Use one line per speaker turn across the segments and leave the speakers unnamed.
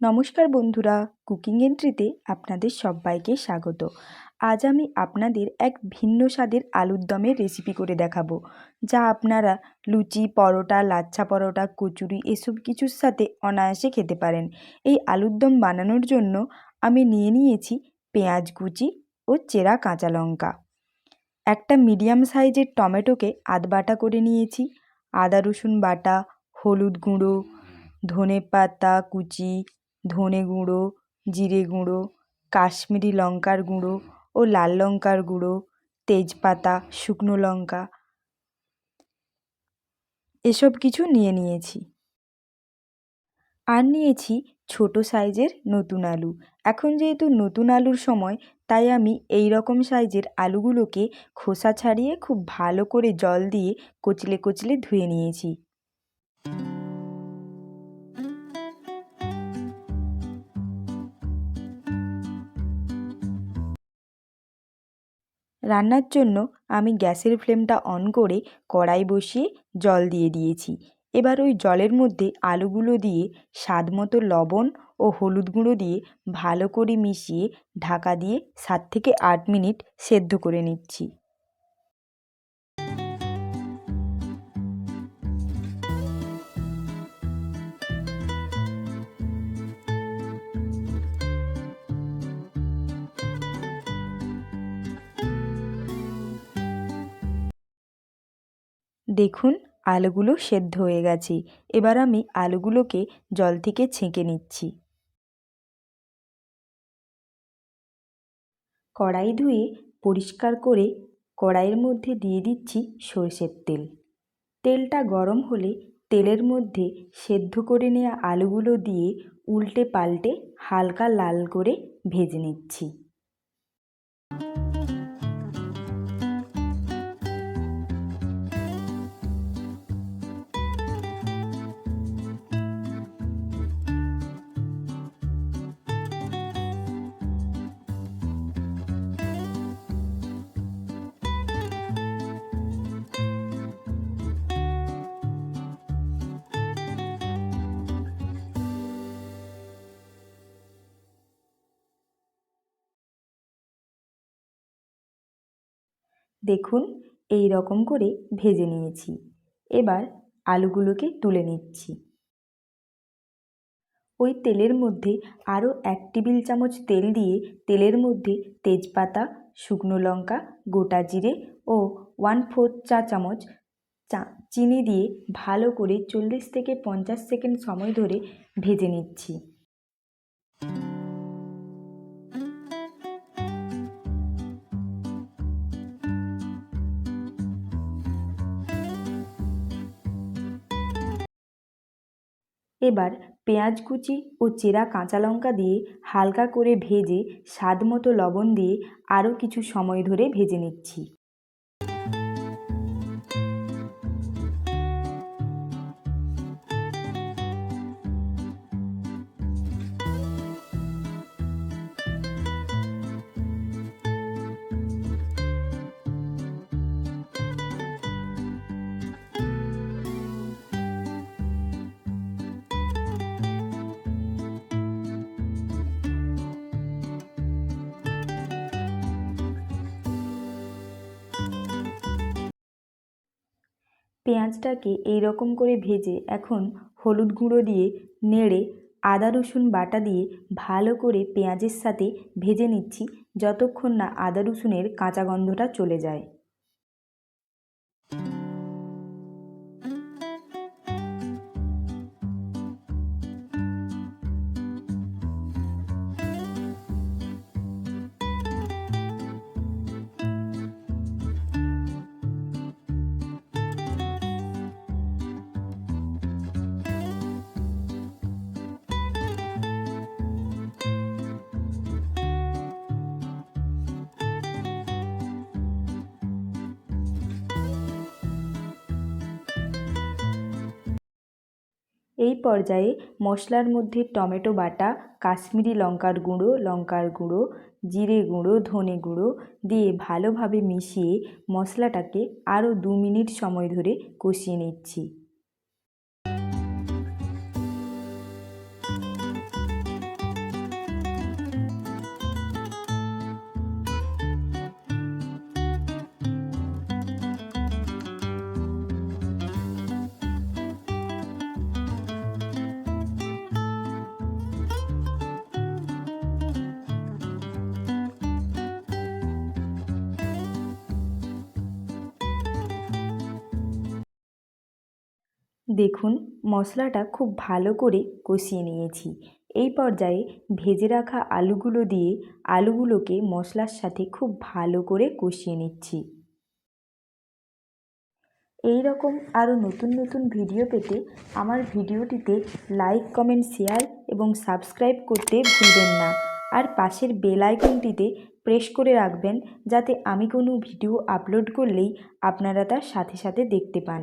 নমস্কার বন্ধুরা, কুকিং এন্ট্রিতে আপনাদের সবাইকে স্বাগত। আজ আমি আপনাদের এক ভিন্ন স্বাদের আলুর দমের রেসিপি করে দেখাবো, যা আপনারা লুচি, পরোটা, লাচ্ছা পরোটা, কচুরি এসব কিছুর সাথে অনায়াসে খেতে পারেন। এই আলুর দম বানানোর জন্য আমি নিয়ে নিয়েছি পেঁয়াজ কুচি ও চেরা কাঁচা লঙ্কা। একটা মিডিয়াম সাইজের টমেটোকে আধ বাটা করে নিয়েছি, আদা রসুন বাটা, হলুদ গুঁড়ো ধনে পাতা কুচি ধনে গুঁড়ো, জিরে গুঁড়ো, কাশ্মীরি লঙ্কার গুঁড়ো ও লাল লঙ্কার গুঁড়ো, তেজপাতা, শুকনো লঙ্কা। এসব কিছু নিয়ে নিয়েছি। আর নিয়েছি ছোট সাইজের নতুন আলু। এখন যেহেতু নতুন আলুর সময়, তাই আমি এই রকম সাইজের আলুগুলোকে খোসা ছাড়িয়ে খুব ভালো করে জল দিয়ে কচলে কচলে ধুয়ে নিয়েছি। রান্নার জন্য আমি গ্যাসের ফ্লেমটা অন করে কড়াই বসিয়ে জল দিয়ে দিয়েছি। এবার ওই জলের মধ্যে আলুগুলো দিয়ে স্বাদ মতো লবণ ও হলুদ গুঁড়ো দিয়ে ভালো করে মিশিয়ে ঢাকা দিয়ে সাত থেকে আট মিনিট সেদ্ধ করে নিচ্ছি। দেখুন, আলুগুলো সেদ্ধ হয়ে গেছে। এবার আমি আলুগুলোকে জল থেকে ছেঁকে নিচ্ছি। কড়াই ধুয়ে পরিষ্কার করে কড়াইয়ের মধ্যে দিয়ে দিচ্ছি সর্ষের তেল। তেলটা গরম হলে তেলের মধ্যে সেদ্ধ করে নেওয়া আলুগুলো দিয়ে উল্টে পাল্টে হালকা লাল করে ভেজে নিচ্ছি। দেখুন, এই রকম করে ভেজে নিয়েছি। এবার আলুগুলোকে তুলে নিচ্ছি। ওই তেলের মধ্যে আরও এক টেবিল চামচ তেল দিয়ে তেলের মধ্যে তেজপাতা, শুকনো লঙ্কা, গোটা জিরে ও ওয়ান ফোর্থ চা চামচ চা, চিনি দিয়ে ভালো করে চল্লিশ থেকে পঞ্চাশ সেকেন্ড সময় ধরে ভেজে নিচ্ছি। এবার পেঁয়াজ কুচি ও চেরা কাঁচা লঙ্কা দিয়ে হালকা করে ভেজে স্বাদ মতো লবণ দিয়ে আরও কিছু সময় ধরে ভেজে নিচ্ছি। পেঁয়াজটাকে এই রকম করে ভেজে এখন হলুদ গুঁড়ো দিয়ে নেড়ে আদা রসুন বাটা দিয়ে ভালো করে পেঁয়াজের সাথে ভেজে নিচ্ছি, যতক্ষণ না আদা রসুনের কাঁচা গন্ধটা চলে যায়। এই পর্যায়ে মশলার মধ্যে টমেটো বাটা, কাশ্মীরি লঙ্কার গুঁড়ো লঙ্কার গুঁড়ো, জিরে গুঁড়ো, ধনে গুঁড়ো দিয়ে ভালোভাবে মিশিয়ে মশলাটাকে আরও দু মিনিট সময় ধরে কষিয়ে নিচ্ছি। দেখুন, মশলাটা খুব ভালো করে কষিয়ে নিয়েছি। এই পর্যায়ে ভেজে রাখা আলুগুলো দিয়ে আলুগুলোকে মশলার সাথে খুব ভালো করে কষিয়ে নিচ্ছি। এই রকম আরও নতুন নতুন ভিডিও পেতে আমার ভিডিওটিতে লাইক, কমেন্ট, শেয়ার এবং সাবস্ক্রাইব করতে ভুলবেন না। আর পাশের বেল আইকনটিতে প্রেস করে রাখবেন যাতে আমি কোনো ভিডিও আপলোড করলেই আপনারা তার সাথে সাথে দেখতে পান।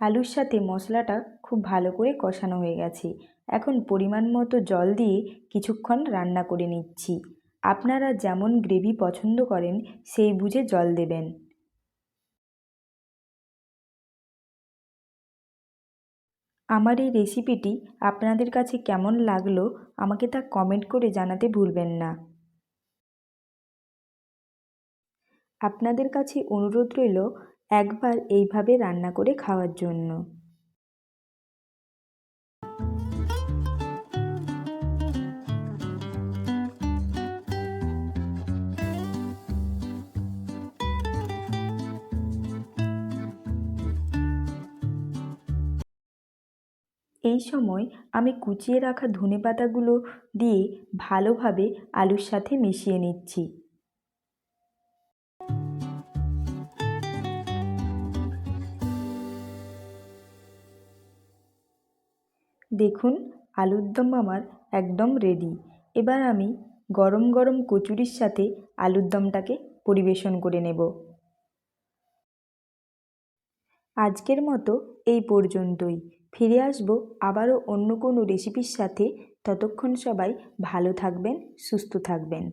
আলুর সাথে মশলাটা খুব ভালো করে কষানো হয়ে গেছে। এখন পরিমাণ মতো জল দিয়ে কিছুক্ষণ রান্না করে নিচ্ছি। আপনারা যেমন গ্রেভি পছন্দ করেন, সেই বুঝে জল দেবেন। আমার এই রেসিপিটি আপনাদের কাছে কেমন লাগল, আমাকে তা কমেন্ট করে জানাতে ভুলবেন না। আপনাদের কাছে অনুরোধ রইল একবার এইভাবে রান্না করে খাওয়ার জন্য। এই সময় আমি কুচিয়ে রাখা ধনে পাতাগুলো দিয়ে ভালোভাবে আলুর সাথে মিশিয়ে নিচ্ছি। দেখুন, আলুর দম আমার একদম রেডি এবার আমি গরম গরম কচুরির সাথে আলুর দমটাকে পরিবেশন করে নেব। আজকের মতো এই পর্যন্তই। ফিরে আসব আবারও অন্য কোনো রেসিপির সাথে। ততক্ষণ সবাই ভালো থাকবেন, সুস্থ থাকবেন।